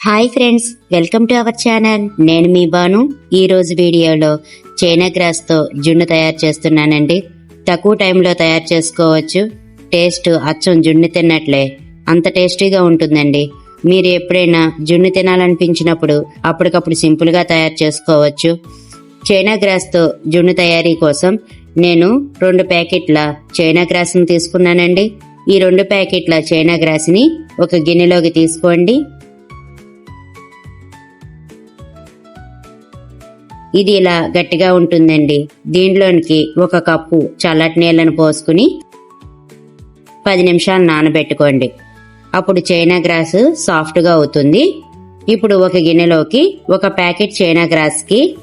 Hi friends welcome to our channel. నేను మీ బాను ఈ రోజు వీడియోలో చైనా గ్రాస్తో జున్ను తయారు చేస్తున్నానండి. తక్కువ టైంలో తయారు చేసుకోవచ్చు. టేస్ట్ అచ్చం జున్ను తిన్నట్లే. అంత టేస్టీగా ఉంటుందండి. మీరు ఎప్పుడైనా జున్ను తినాలనిపించినప్పుడు అప్పటికప్పుడు సింపుల్గా తయారు చేసుకోవచ్చు. చైనా గ్రాస్తో జున్ను తయారీ కోసం నేను రెండు ప్యాకెట్ల చైనా గ్రాస్ని తీసుకున్నానండి. ఈ రెండు ప్యాకెట్ల చైనా గ్రాస్ని ఒక గిన్నెలోకి తీసుకోండి. ఇది ఇలా గట్టిగా ఉంటుందండి. దీంట్లోనికి ఒక కప్పు చల్లటి నీళ్ళను పోసుకుని పది నిమిషాలు నానబెట్టుకోండి. అప్పుడు చైనా గ్రాస్ సాఫ్ట్గా అవుతుంది. ఇప్పుడు ఒక గిన్నెలోకి ఒక ప్యాకెట్ చైనా గ్రాస్కి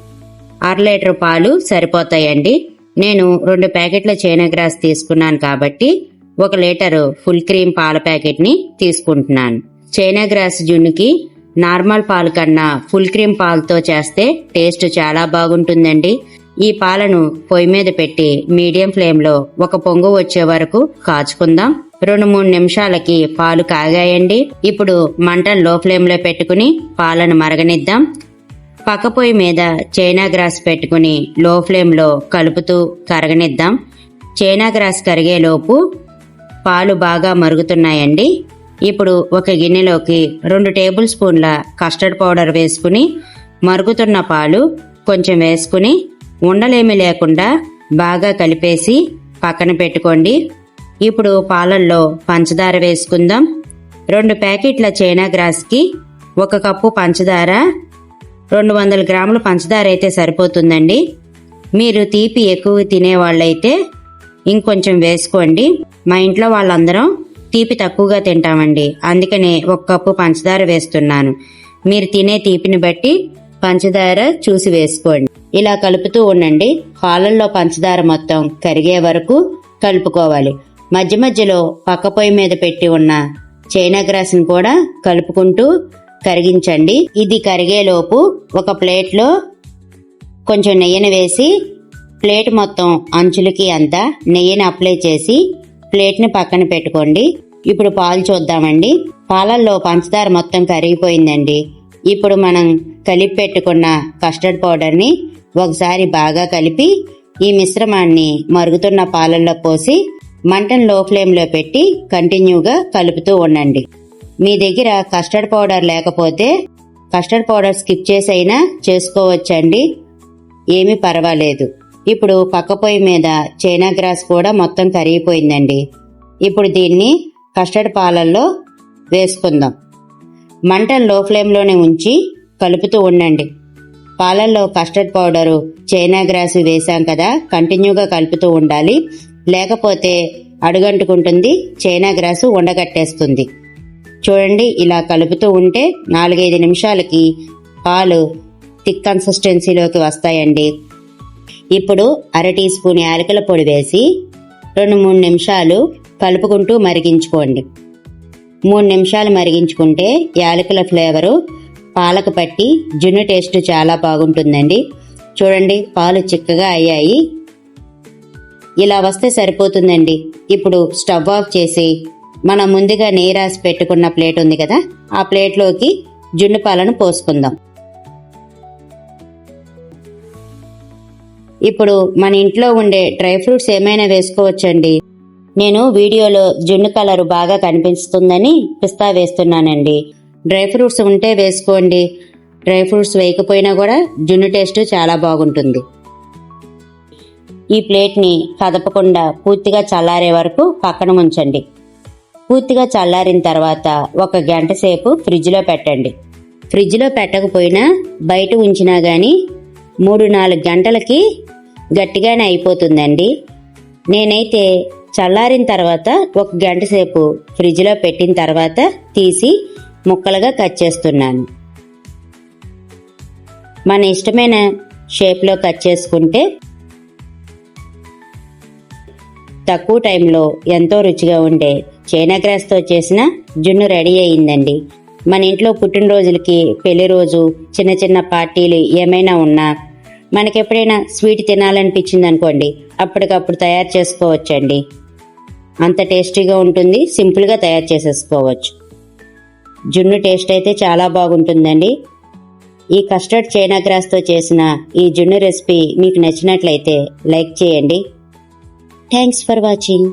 అర లీటర్ పాలు సరిపోతాయండి. నేను రెండు ప్యాకెట్ల చైనా గ్రాస్ తీసుకున్నాను కాబట్టి ఒక లీటరు ఫుల్ క్రీమ్ పాల ప్యాకెట్ని తీసుకుంటున్నాను. చైనా గ్రాస్ జున్నుకి నార్మల్ పాలు కన్నా ఫుల్ క్రీమ్ పాలతో చేస్తే టేస్ట్ చాలా బాగుంటుందండి. ఈ పాలను పొయ్యి మీద పెట్టి మీడియం ఫ్లేమ్లో ఒక పొంగు వచ్చే వరకు కాచుకుందాం. రెండు మూడు నిమిషాలకి పాలు కాగాయండి. ఇప్పుడు మంటను లో ఫ్లేమ్లో పెట్టుకుని పాలను మరగనిద్దాం. పక్క పొయ్యి మీద చైనా గ్రాస్ పెట్టుకుని లో ఫ్లేమ్లో కలుపుతూ కరగనిద్దాం. చైనా గ్రాస్ కరిగేలోపు పాలు బాగా మరుగుతున్నాయండి. ఇప్పుడు ఒక గిన్నెలోకి రెండు టేబుల్ స్పూన్ల కస్టర్డ్ పౌడర్ వేసుకుని మరుగుతున్న పాలు కొంచెం వేసుకుని ఉండలేమి లేకుండా బాగా కలిపేసి పక్కన పెట్టుకోండి. ఇప్పుడు పాలల్లో పంచదార వేసుకుందాం. రెండు ప్యాకెట్ల చైనా గ్రాస్కి ఒక కప్పు పంచదార రెండు వందల గ్రాముల పంచదార అయితే సరిపోతుందండి. మీరు తీపి ఎక్కువ తినేవాళ్ళైతే ఇంకొంచెం వేసుకోండి. మా ఇంట్లో వాళ్ళందరం తీపి తక్కువగా తింటామండి. అందుకనే ఒక కప్పు పంచదార వేస్తున్నాను. మీరు తినే తీపిని బట్టి పంచదార చూసి వేసుకోండి. ఇలా కలుపుతూ ఉండండి. పాలల్లో పంచదార మొత్తం కరిగే వరకు కలుపుకోవాలి. మధ్య మధ్యలో పక్క పొయ్యి మీద పెట్టి ఉన్న చైనా గ్రాస్ని కూడా కలుపుకుంటూ కరిగించండి. ఇది కరిగేలోపు ఒక ప్లేట్లో కొంచెం నెయ్యిని వేసి ప్లేట్ మొత్తం అంచులకి అంతా నెయ్యిని అప్లై చేసి ప్లేట్ని పక్కన పెట్టుకోండి. ఇప్పుడు పాలు చూద్దామండి. పాలల్లో పంచదార మొత్తం కరిగిపోయిందండి. ఇప్పుడు మనం కలిపి పెట్టుకున్న కస్టర్డ్ పౌడర్ని ఒకసారి బాగా కలిపి ఈ మిశ్రమాన్ని మరుగుతున్న పాలల్లో పోసి మంటను లో ఫ్లేమ్లో పెట్టి కంటిన్యూగా కలుపుతూ ఉండండి. మీ దగ్గర కస్టర్డ్ పౌడర్ లేకపోతే కస్టర్డ్ పౌడర్ స్కిప్ చేసైనా చేసుకోవచ్చండి. ఏమీ పర్వాలేదు. ఇప్పుడు పక్క పొయ్యి మీద చైనా గ్రాస్ కూడా మొత్తం కరిగిపోయిందండి. ఇప్పుడు దీన్ని కస్టర్డ్ పాలల్లో వేసుకుందాం. మంటను లో ఫ్లేమ్లోనే ఉంచి కలుపుతూ ఉండండి. పాలల్లో కస్టర్డ్ పౌడరు చైనా గ్రాస్ వేసాం కదా కంటిన్యూగా కలుపుతూ ఉండాలి. లేకపోతే అడుగంటుకుంటుంది చైనా గ్రాసు ఉండగట్టేస్తుంది. చూడండి ఇలా కలుపుతూ ఉంటే నాలుగైదు నిమిషాలకి పాలు థిక్ కన్సిస్టెన్సీలోకి వస్తాయండి. ఇప్పుడు అర టీ స్పూన్ యాలకుల పొడి వేసి రెండు మూడు నిమిషాలు కలుపుకుంటూ మరిగించుకోండి. మూడు నిమిషాలు మరిగించుకుంటే యాలకుల ఫ్లేవరు పాలకు పట్టి జున్ను టేస్ట్ చాలా బాగుంటుందండి. చూడండి పాలు చిక్కగా అయ్యాయి. ఇలా వస్తే సరిపోతుందండి. ఇప్పుడు స్టవ్ ఆఫ్ చేసి మనం ముందుగా నెయ్యి రాసి పెట్టుకున్న ప్లేట్ ఉంది కదా ఆ ప్లేట్లోకి జున్ను పాలను పోసుకుందాం. ఇప్పుడు మన ఇంట్లో ఉండే డ్రై ఫ్రూట్స్ ఏమైనా వేసుకోవచ్చండి? నేను వీడియోలో జున్ను కలర్ బాగా కనిపిస్తుందని పిస్తా వేస్తున్నానండి. డ్రై ఫ్రూట్స్ ఉంటే వేసుకోండి. డ్రై ఫ్రూట్స్ వేయకపోయినా కూడా జున్ను టేస్ట్ చాలా బాగుంటుంది. ఈ ప్లేట్ని కదపకుండా పూర్తిగా చల్లారే వరకు పక్కన ఉంచండి. పూర్తిగా చల్లారిన తర్వాత ఒక గంట సేపు ఫ్రిడ్జ్లో పెట్టండి. ఫ్రిడ్జ్లో పెట్టకపోయినా బయట ఉంచినా కానీ మూడు నాలుగు గంటలకి గట్టిగానే అయిపోతుందండి. నేనైతే చల్లారిన తర్వాత ఒక గంట సేపు ఫ్రిడ్జ్లో పెట్టిన తర్వాత తీసి ముక్కలుగా కట్ చేస్తున్నాను. మన ఇష్టమైన షేప్లో కట్ చేసుకుంటే తక్కువ టైంలో ఎంతో రుచిగా ఉండే చైనా గ్రాస్తో చేసిన జున్ను రెడీ అయిందండి మన ఇంట్లో పుట్టినరోజులకి పెళ్ళి రోజు చిన్న చిన్న పార్టీలు ఏమైనా ఉన్నా మనకి ఎప్పుడైనా స్వీట్ తినాలనిపించింది అనుకోండి అప్పటికప్పుడు తయారు చేసుకోవచ్చండి. అంత టేస్టీగా ఉంటుంది. సింపుల్గా తయారు చేసేసుకోవచ్చు. జున్ను టేస్ట్ అయితే చాలా బాగుంటుందండి. ఈ కస్టర్డ్ చైనా గ్రాస్తో చేసిన ఈ జున్ను రెసిపీ మీకు నచ్చినట్లయితే లైక్ చేయండి. Thanks for watching.